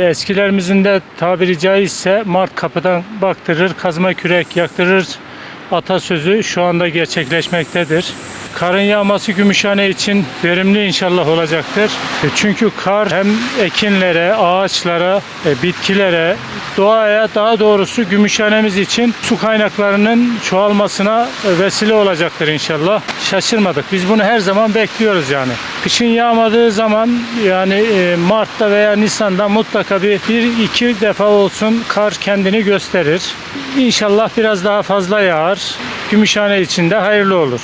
Eskilerimizin de tabiri caizse Mart kapıdan baktırır, kazma kürek yaktırır atasözü şu anda gerçekleşmektedir. Karın yağması Gümüşhane için verimli inşallah olacaktır. E, Çünkü kar hem ekinlere, ağaçlara, e, bitkilere, doğaya daha doğrusu Gümüşhanemiz için su kaynaklarının çoğalmasına vesile olacaktır inşallah. Şaşırmadık. Biz bunu her zaman bekliyoruz yani. Kışın yağmadığı zaman yani e, Mart'ta veya Nisan'da mutlaka bir, bir iki defa olsun kar kendini gösterir. İnşallah biraz daha fazla yağar. Gümüşhane için de hayırlı olur.